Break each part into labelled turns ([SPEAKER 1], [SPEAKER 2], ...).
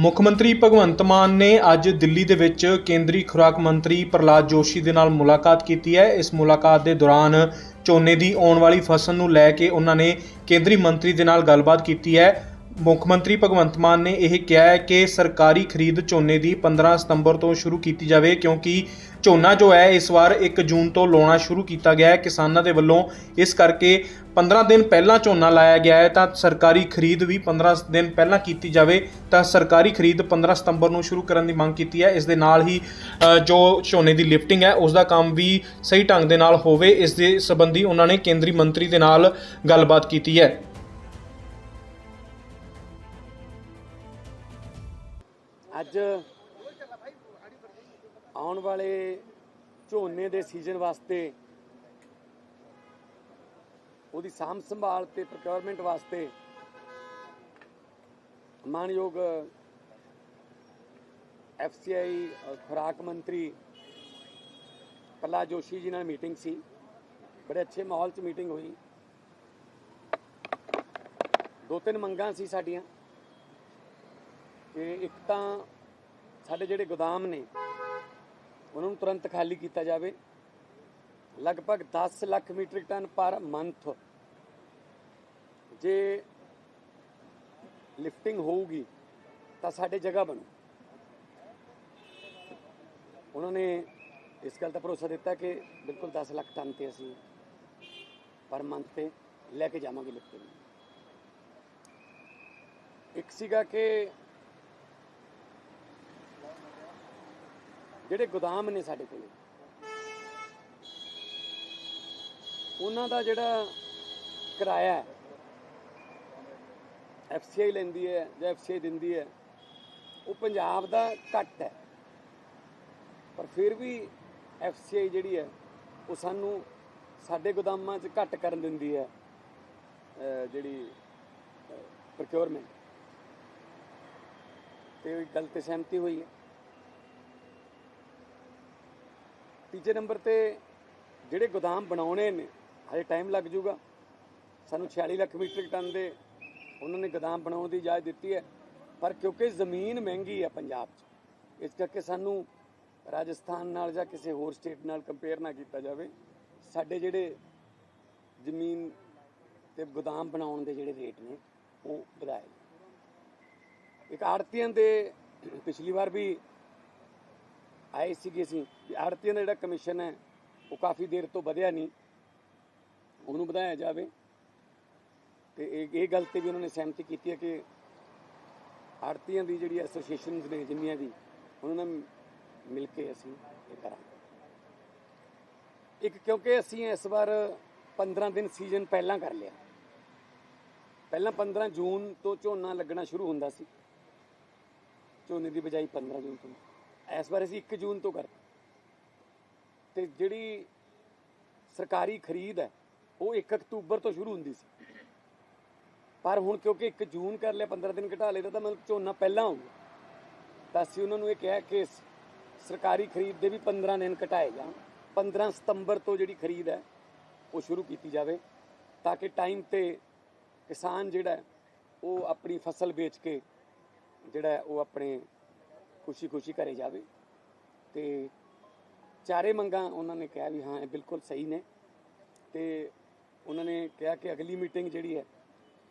[SPEAKER 1] ਮੁੱਖ ਮੰਤਰੀ ਭਗਵੰਤ ਮਾਨ ਨੇ ਅੱਜ ਦਿੱਲੀ ਦੇ ਵਿੱਚ ਕੇਂਦਰੀ ਖੁਰਾਕ ਮੰਤਰੀ ਪ੍ਰਹਲਾਦ ਜੋਸ਼ੀ ਦੇ ਨਾਲ ਮੁਲਾਕਾਤ ਕੀਤੀ ਹੈ। ਇਸ ਮੁਲਾਕਾਤ ਦੇ ਦੌਰਾਨ ਝੋਨੇ ਦੀ ਆਉਣ ਵਾਲੀ ਫਸਲ ਨੂੰ ਲੈ ਕੇ ਉਹਨਾਂ ਨੇ ਕੇਂਦਰੀ ਮੰਤਰੀ ਦੇ ਨਾਲ ਗੱਲਬਾਤ ਕੀਤੀ ਹੈ। ਮੁੱਖ ਮੰਤਰੀ ਭਗਵੰਤ ਮਾਨ ਨੇ ਇਹ ਕਿਹਾ ਹੈ ਕਿ ਸਰਕਾਰੀ ਖਰੀਦ ਝੋਨੇ ਦੀ 15 ਸਤੰਬਰ ਤੋਂ ਸ਼ੁਰੂ ਕੀਤੀ ਜਾਵੇ ਕਿਉਂਕਿ ਝੋਨਾ ਜੋ ਹੈ, ਇਸ ਵਾਰ 1 ਜੂਨ ਤੋਂ ਲਾਉਣਾ ਸ਼ੁਰੂ ਕੀਤਾ ਗਿਆ ਹੈ। ਕਿਸਾਨਾਂ ਦੇ ਵੱਲੋਂ ਇਸ ਕਰਕੇ 15 ਦਿਨ ਪਹਿਲਾਂ ਝੋਨਾ ਲਾਇਆ ਗਿਆ ਹੈ। ਤਾਂ ਸਰਕਾਰੀ ਖਰੀਦ ਵੀ 15 ਦਿਨ ਪਹਿਲਾਂ ਕੀਤੀ ਜਾਵੇ, ਤਾਂ ਸਰਕਾਰੀ ਖਰੀਦ 15 ਸਤੰਬਰ ਨੂੰ ਸ਼ੁਰੂ ਕਰਨ ਦੀ ਮੰਗ ਕੀਤੀ ਹੈ। ਇਸ ਦੇ ਨਾਲ ਹੀ ਜੋ ਝੋਨੇ ਦੀ ਲਿਫਟਿੰਗ ਹੈ, ਉਸ ਦਾ ਕੰਮ ਵੀ ਸਹੀ ਢੰਗ ਦੇ ਨਾਲ ਹੋਵੇ, ਇਸ ਦੇ ਸੰਬੰਧੀ ਉਹਨਾਂ ਨੇ ਕੇਂਦਰੀ ਮੰਤਰੀ ਦੇ ਨਾਲ ਗੱਲਬਾਤ ਕੀਤੀ ਹੈ।
[SPEAKER 2] ਅੱਜ ਆਉਣ ਵਾਲੇ ਝੋਨੇ ਦੇ ਸੀਜ਼ਨ ਵਾਸਤੇ, ਉਹਦੀ ਸਾਂਭ ਸੰਭਾਲ ਤੇ ਪ੍ਰੋਕਿਉਰਮੈਂਟ ਵਾਸਤੇ ਮਾਨਯੋਗ ਐਫਸੀਆਈ ਖੁਰਾਕ ਮੰਤਰੀ ਪ੍ਰਹਲਾਦ ਜੋਸ਼ੀ ਜੀ ਨਾਲ ਮੀਟਿੰਗ ਸੀ। ਬੜੇ ਅੱਛੇ ਮਾਹੌਲ 'ਚ ਮੀਟਿੰਗ ਹੋਈ। ਦੋ ਤਿੰਨ ਮੰਗਾਂ ਸੀ ਸਾਡੀਆਂ ਕਿ ਇੱਕ ਤਾਂ ਸਾਡੇ ਜਿਹੜੇ ਗੋਦਾਮ ਨੇ ਉਹਨਾਂ ਨੂੰ ਤੁਰੰਤ ਖਾਲੀ ਕੀਤਾ ਜਾਵੇ। ਲਗਭਗ 10 lakh metric ton per month ਜੇ ਲਿਫਟਿੰਗ ਹੋਊਗੀ ਤਾਂ ਸਾਡੇ ਜਗ੍ਹਾ ਬਣੂ। ਉਹਨਾਂ ਨੇ ਇਸ ਗੱਲ ਦਾ ਭਰੋਸਾ ਦਿੱਤਾ ਕਿ ਬਿਲਕੁਲ 10 ਲੱਖ ਟਨ ਤੇ ਅਸੀਂ ਪਰ ਮੰਥ ਤੇ ਲੈ ਕੇ ਜਾਵਾਂਗੇ ਲਿਫਟਿੰਗ। ਇੱਕ ਸੀਗਾ ਕਿ ਜਿਹੜੇ ਗੋਦਾਮ ਨੇ ਸਾਡੇ ਕੋਲ। ਉਹਨਾਂ ਦਾ ਜਿਹੜਾ ਕਿਰਾਇਆ ਹੈ ਐਫਸੀਆਈ ਲੈਂਦੀ ਹੈ ਜਾਂ ਐਫਸੀਆਈ ਦਿੰਦੀ ਹੈ, ਉਹ ਪੰਜਾਬ ਦਾ ਘੱਟ ਹੈ। ਪਰ ਫਿਰ ਵੀ ਐਫਸੀਆਈ ਜਿਹੜੀ ਹੈ, ਉਹ ਸਾਨੂੰ ਸਾਡੇ ਗੋਦਾਮਾਂ 'ਚ ਘੱਟ ਕਰਨ ਦਿੰਦੀ ਹੈ ਜਿਹੜੀ ਪ੍ਰੋਕਿਉਰਮੈਂਟ ਤੇ ਗਲਤ ਸਹਿਮਤੀ ਹੋਈ ਹੈ। ਤੀਜੇ ਨੰਬਰ ਤੇ ਜਿਹੜੇ ਗੋਦਾਮ ਬਣਾਉਣੇ ਨੇ, ਹਜੇ ਟਾਈਮ ਲੱਗ ਜੂਗਾ ਸਾਨੂੰ 46 ਲੱਖ ਮੀਟ੍ਰਿਕ ਟਨ ਦੇ ਉਹਨਾਂ ਨੇ ਗੋਦਾਮ ਬਣਾਉਣ ਦੀ ਇਜਾਜ਼ਤ ਦਿੱਤੀ ਹੈ। ਪਰ ਕਿਉਂਕਿ ਜ਼ਮੀਨ ਮਹਿੰਗੀ ਹੈ ਪੰਜਾਬ 'ਚ, ਇਸ ਕਰਕੇ ਸਾਨੂੰ ਰਾਜਸਥਾਨ ਨਾਲ ਜਾਂ ਕਿਸੇ ਹੋਰ ਸਟੇਟ ਨਾਲ ਕੰਪੇਅਰ ਨਾ ਕੀਤਾ ਜਾਵੇ। ਸਾਡੇ ਜਿਹੜੇ ਜ਼ਮੀਨ ਤੇ ਗੋਦਾਮ ਬਣਾਉਣ ਦੇ ਜਿਹੜੇ ਰੇਟ ਨੇ, ਉਹ ਵਧਾਏ ਇੱਕ ਆੜਤੀਆਂ ਦੇ ਪਿਛਲੀ ਵਾਰ ਵੀ ਆਏ ਸੀਗੇ ਅਸੀਂ। ਵੀ ਆੜਤੀਆਂ ਦਾ ਜਿਹੜਾ ਕਮਿਸ਼ਨ ਹੈ, ਉਹ ਕਾਫੀ ਦੇਰ ਤੋਂ ਵਧਿਆ ਨਹੀਂ। ਉਹਨੂੰ ਵਧਾਇਆ ਜਾਵੇ। ਤੇ ਇਹ ਇਹ ਗੱਲ ਤੇ ਵੀ ਉਹਨਾਂ ਨੇ ਸਹਿਮਤੀ ਕੀਤੀ ਹੈ ਕਿ ਆੜਤੀਆਂ ਦੀ ਜਿਹੜੀ ਐਸੋਸੀਏਸ਼ਨਸ ਨੇ, ਜਿੰਨੀਆਂ ਵੀ, ਉਹਨਾਂ ਨਾਲ ਮਿਲ ਕੇ ਅਸੀਂ ਇਹ ਕਰਾਂਗੇ। ਇੱਕ, ਕਿਉਂਕਿ ਅਸੀਂ ਇਸ ਵਾਰ 15 ਦਿਨ ਸੀਜ਼ਨ ਪਹਿਲਾਂ ਕਰ ਲਿਆ। ਪਹਿਲਾਂ 15 ਜੂਨ ਤੋਂ ਝੋਨਾ ਲੱਗਣਾ ਸ਼ੁਰੂ ਹੁੰਦਾ ਸੀ। ਝੋਨੇ ਦੀ ਬਜਾਈ 15 ਜੂਨ ਤੋਂ। ਇਸ ਵਾਰ ਅਸੀਂ 1 ਜੂਨ ਤੋਂ ਕਰਦੇ ਤੇ ਜਿਹੜੀ ਸਰਕਾਰੀ ਖਰੀਦ ਹੈ, ਉਹ 1 ਅਕਤੂਬਰ ਤੋਂ ਸ਼ੁਰੂ ਹੁੰਦੀ ਸੀ। ਪਰ ਹੁਣ ਕਿਉਂਕਿ 1 ਜੂਨ ਕਰ ਲਿਆ 15 ਦਿਨ ਘਟਾ ਲਏ, ਤਾਂ ਮਤਲਬ ਝੋਨਾ ਪਹਿਲਾਂ ਆਊਗਾ। ਤਾਂ ਅਸੀਂ ਉਹਨਾਂ ਨੂੰ ਇਹ ਕਿਹਾ ਕਿ ਸਰਕਾਰੀ ਖਰੀਦ ਦੇ ਵੀ 15 ਦਿਨ ਘਟਾਏ ਜਾਣ। 15 ਸਤੰਬਰ ਤੋਂ ਜਿਹੜੀ ਖਰੀਦ ਹੈ, ਉਹ ਸ਼ੁਰੂ ਕੀਤੀ ਜਾਵੇ, ਤਾਂ ਕਿ ਟਾਈਮ ਤੇ ਕਿਸਾਨ ਜਿਹੜਾ ਉਹ ਆਪਣੀ ਫਸਲ ਵੇਚ ਕੇ ਜਿਹੜਾ ਉਹ ਆਪਣੇ ਖੁਸ਼ੀ-ਖੁਸ਼ੀ ਘਰੇ ਜਾਵੇ। ਤੇ ਚਾਰੇ ਮੰਗਾਂ ਉਹਨਾਂ ਨੇ ਕਿਹਾ ਵੀ ਹਾਂ, ਇਹ ਬਿਲਕੁਲ ਸਹੀ ਨੇ। ਤੇ ਉਹਨਾਂ ਨੇ ਕਿਹਾ ਕਿ ਅਗਲੀ ਮੀਟਿੰਗ ਜਿਹੜੀ ਹੈ,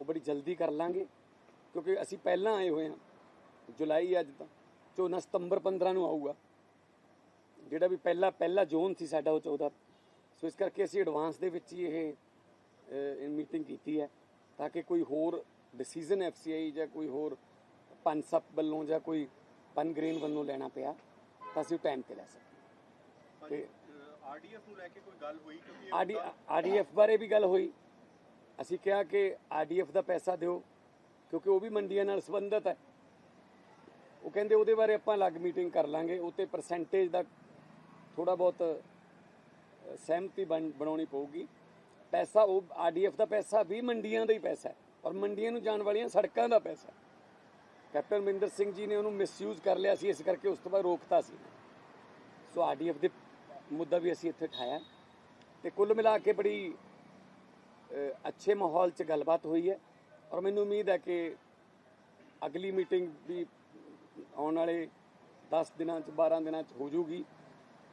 [SPEAKER 2] ਉਹ ਬੜੀ ਜਲਦੀ ਕਰ ਲਾਂਗੇ। ਕਿਉਂਕਿ ਅਸੀਂ ਪਹਿਲਾਂ ਆਏ ਹੋਏ ਹਾਂ, ਜੁਲਾਈ ਅੱਜ ਤਾਂ ਝੋਨਾ ਸਤੰਬਰ 15 ਨੂੰ ਆਊਗਾ। ਜਿਹੜਾ ਵੀ ਪਹਿਲਾ ਪਹਿਲਾ ਜ਼ੋਨ ਸੀ ਸਾਡਾ ਉਹ 14 ਸੋ ਇਸ ਕਰਕੇ ਅਸੀਂ ਐਡਵਾਂਸ ਦੇ ਵਿੱਚ ਹੀ ਇਹ ਮੀਟਿੰਗ ਕੀਤੀ ਹੈ, ਤਾਂ ਕਿ ਕੋਈ ਹੋਰ ਡਿਸੀਜਨ ਐਫਸੀਆਈ ਜਾਂ ਕੋਈ ਹੋਰ ਪਨਸਪ ਵੱਲੋਂ ਜਾਂ ਕੋਈ ਪਨਗ੍ਰੇਨ ਵੱਲੋਂ ਲੈਣਾ ਪਿਆ ਤਾਂ ਅਸੀਂ ਟਾਈਮ ਤੇ ਲੈ ਸਕੀਏ ਤੇ
[SPEAKER 3] ਆਰਡੀਐਫ ਨੂੰ ਲੈ ਕੇ ਕੋਈ ਗੱਲ ਹੋਈ ਕਿਉਂਕਿ
[SPEAKER 2] ਆਰਡੀ ਆਰਡੀਐਫ ਬਾਰੇ ਵੀ ਗੱਲ ਹੋਈ। ਅਸੀਂ ਕਿਹਾ ਕਿ ਆਰਡੀਐਫ ਦਾ ਪੈਸਾ ਦਿਓ ਕਿਉਂਕਿ ਉਹ ਵੀ ਮੰਡੀਆਂ ਨਾਲ ਸੰਬੰਧਿਤ ਹੈ। ਉਹ ਕਹਿੰਦੇ ਉਹਦੇ ਬਾਰੇ ਆਪਾਂ ਅਲੱਗ ਮੀਟਿੰਗ ਕਰ ਲਾਂਗੇ ਉਤੇ ਪਰਸੈਂਟੇਜ ਦਾ ਥੋੜਾ ਬਹੁਤ ਸਹਿਮਤੀ ਬਣ- ਬਣਾਉਣੀ ਪਊਗੀ। ਪੈਸਾ ਉਹ ਆਰਡੀਐਫ ਦਾ ਪੈਸਾ ਵੀ ਮੰਡੀਆਂ ਦਾ ਹੀ ਪੈਸਾ ਹੈ ਔਰ ਮੰਡੀਆਂ ਨੂੰ ਜਾਣ ਵਾਲੀਆਂ ਸੜਕਾਂ ਦਾ ਪੈਸਾ ਹੈ। ਕੈਪਟਨ ਅਮਰਿੰਦਰ ਸਿੰਘ ਜੀ ਨੇ ਉਹਨੂੰ ਮਿਸਯੂਜ਼ ਕਰ ਲਿਆ ਸੀ, ਇਸ ਕਰਕੇ ਉਸ ਤੋਂ ਬਾਅਦ ਰੋਕਤਾ ਸੀ। ਸੋ ਆਰਡੀਐਫ ਦੇ ਮੁੱਦਾ ਵੀ ਅਸੀਂ ਇੱਥੇ ਉਠਾਇਆ। ਤੇ ਕੁੱਲ ਮਿਲਾ ਕੇ ਬੜੀ ਅੱਛੇ ਮਾਹੌਲ 'ਚ ਗੱਲਬਾਤ ਹੋਈ ਹੈ। ਔਰ ਮੈਨੂੰ ਉਮੀਦ ਹੈ ਕਿ ਅਗਲੀ ਮੀਟਿੰਗ ਵੀ ਆਉਣ ਵਾਲੇ 10 ਦਿਨਾਂ ਚ 12 ਦਿਨਾਂ ਚ ਹੋ ਜੂਗੀ।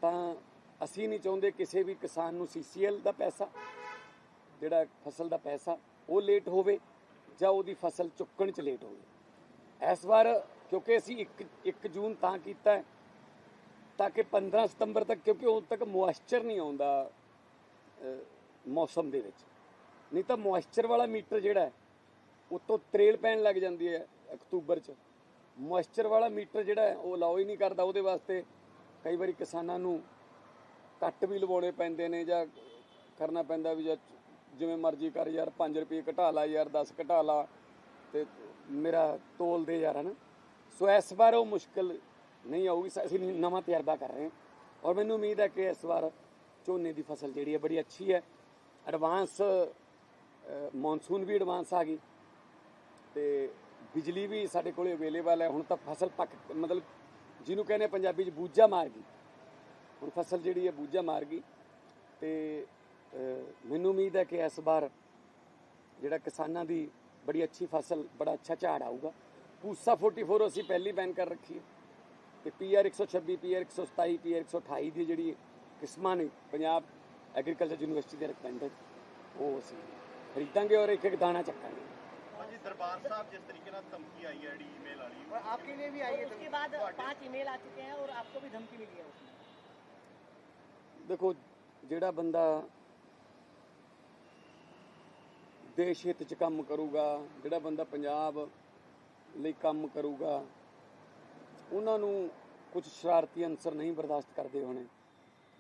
[SPEAKER 2] ਤਾਂ ਅਸੀਂ ਨਹੀਂ ਚਾਹੁੰਦੇ ਕਿਸੇ ਵੀ ਕਿਸਾਨ ਨੂੰ ਸੀਸੀਐਲ ਦਾ ਪੈਸਾ, ਜਿਹੜਾ ਫਸਲ ਦਾ ਪੈਸਾ, ਉਹ ਲੇਟ ਹੋਵੇ ਜਾਂ ਉਹਦੀ ਫਸਲ ਚੁੱਕਣ ਚ ਲੇਟ ਹੋਵੇ। ਇਸ ਵਾਰ, ਕਿਉਂਕਿ ਅਸੀਂ 1 1 ਜੂਨ ਤਾਂ ਕੀਤਾ ਤਾਂ ਕਿ 15 ਸਤੰਬਰ ਤੱਕ, ਕਿਉਂਕਿ ਉਦੋਂ ਤੱਕ ਮੋਇਸਚਰ ਨਹੀਂ ਆਉਂਦਾ ਮੌਸਮ ਦੇ ਵਿੱਚ। ਨਹੀਂ ਤਾਂ ਮੋਇਸਚਰ ਵਾਲਾ ਮੀਟਰ ਜਿਹੜਾ ਹੈ, ਉਤੋਂ ਤਰੇਲ ਪੈਣ ਲੱਗ ਜਾਂਦੀ ਹੈ ਅਕਤੂਬਰ ਚ। ਮੋਇਸਚਰ ਵਾਲਾ ਮੀਟਰ ਜਿਹੜਾ ਉਹ ਅਲਾਉ ਹੀ ਨਹੀਂ ਕਰਦਾ ਉਹਦੇ ਵਾਸਤੇ। ਕਈ ਵਾਰੀ ਕਿਸਾਨਾਂ ਨੂੰ ਕੱਟ ਵੀ ਲਵਾਉਣੇ ਪੈਂਦੇ ਨੇ ਜਾਂ ਕਰਨਾ ਪੈਂਦਾ ਵੀ ਜਾਂ ਜਿਵੇਂ ਮਰਜ਼ੀ ਕਰ ਯਾਰ 5 ਰੁਪਏ ਘਟਾ ਲਾ, ਯਾਰ 10 ਘਟਾ ਲਾ। ਤੇ ਮੇਰਾ ਤੋਲ ਦੇ ਯਾਰ ਹਨ ਸੋ ਇਸ ਵਾਰ ਉਹ ਮੁਸ਼ਕਲ ਨਹੀਂ ਆਊਗੀ। ਅਸੀਂ ਨਵਾਂ ਤਜਰਬਾ ਕਰ ਰਹੇ ਹਾਂ। ਔਰ ਮੈਨੂੰ ਉਮੀਦ ਹੈ ਕਿ ਇਸ ਵਾਰ ਝੋਨੇ ਦੀ ਫਸਲ ਜਿਹੜੀ ਹੈ, ਬੜੀ ਅੱਛੀ ਹੈ। ਐਡਵਾਂਸ ਮੌਨਸੂਨ ਵੀ ਐਡਵਾਂਸ ਆ ਗਈ। ਤੇ ਬਿਜਲੀ ਵੀ ਸਾਡੇ ਕੋਲੇ ਅਵੇਲੇਬਲ ਹੈ। ਹੁਣ ਤਾਂ ਫਸਲ ਪੱਕ, ਮਤਲਬ ਜਿਹਨੂੰ ਕਹਿੰਦੇ ਪੰਜਾਬੀ ਚ ਬੂਝਾ ਮਾਰ ਗਈ। ਹੁਣ ਫਸਲ ਜਿਹੜੀ ਹੈ, ਬੂਝਾ ਮਾਰ ਗਈ। ਤੇ ਮੈਨੂੰ ਉਮੀਦ ਹੈ ਕਿ ਇਸ ਵਾਰ ਜਿਹੜਾ ਕਿਸਾਨਾਂ ਦੀ ਬੜੀ ਅੱਛੀ ਫਸਲ ਬੜਾ ਅੱਛਾ ਝਾੜ ਆਊਗਾ ਪੂਸਾ 44 ਅਸੀਂ ਪਹਿਲੀ ਬੈਨ ਕਰ ਰੱਖੀ ਹੈ ਤੇ ਪੀਆਰ 126 ਪੀਆਰ 127 ਪੀਆਰ 128 ਦੀ ਜਿਹੜੀ ਕਿਸਮਾਂ ਨੇ ਪੰਜਾਬ ਐਗਰੀਕਲਚਰ ਯੂਨੀਵਰਸਿਟੀ ਦੇ ਰਿਕਮੈਂਡਡ ਉਹ ਅਸੀਂ ਖਰੀਦਾਂਗੇ ਔਰ ਇੱਕ ਇੱਕ ਦਾਣਾ ਚੱਕਾਂਗੇ
[SPEAKER 3] ਹਾਂਜੀ ਦਰਬਾਰ ਸਾਹਿਬ ਜਿਸ ਤਰੀਕੇ ਨਾਲ ਧਮਕੀ ਆਈ ਹੈ ਜਿਹੜੀ ਈਮੇਲ ਵਾਲੀ
[SPEAKER 4] और आपके लिए भी आई
[SPEAKER 5] और
[SPEAKER 4] है
[SPEAKER 5] उसके बाद पांच ईमेल आ चुके हैं और आपको भी धमकी मिली है उसमें
[SPEAKER 2] ਦੇਖੋ ਜਿਹੜਾ ਬੰਦਾ ਦੇਸ਼ ਹਿੱਤ ਚ ਕੰਮ ਕਰੂਗਾ, ਜਿਹੜਾ ਬੰਦਾ ਪੰਜਾਬ ਲਈ ਕੰਮ ਕਰੂਗਾ, ਉਹਨਾਂ ਨੂੰ ਕੁਝ ਸ਼ਰਾਰਤੀ ਅੰਸਰ ਨਹੀਂ ਬਰਦਾਸ਼ਤ ਕਰਦੇ ਹੋਣੇ।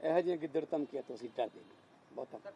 [SPEAKER 2] ਇਹੋ ਜਿਹੀਆਂ ਗਿੱਦੜ ਧਮਕੀਆਂ ਤੋਂ ਅਸੀਂ ਡਰਦੇ ਨਹੀਂ ਬਹੁਤਾ
[SPEAKER 3] ਸਰ।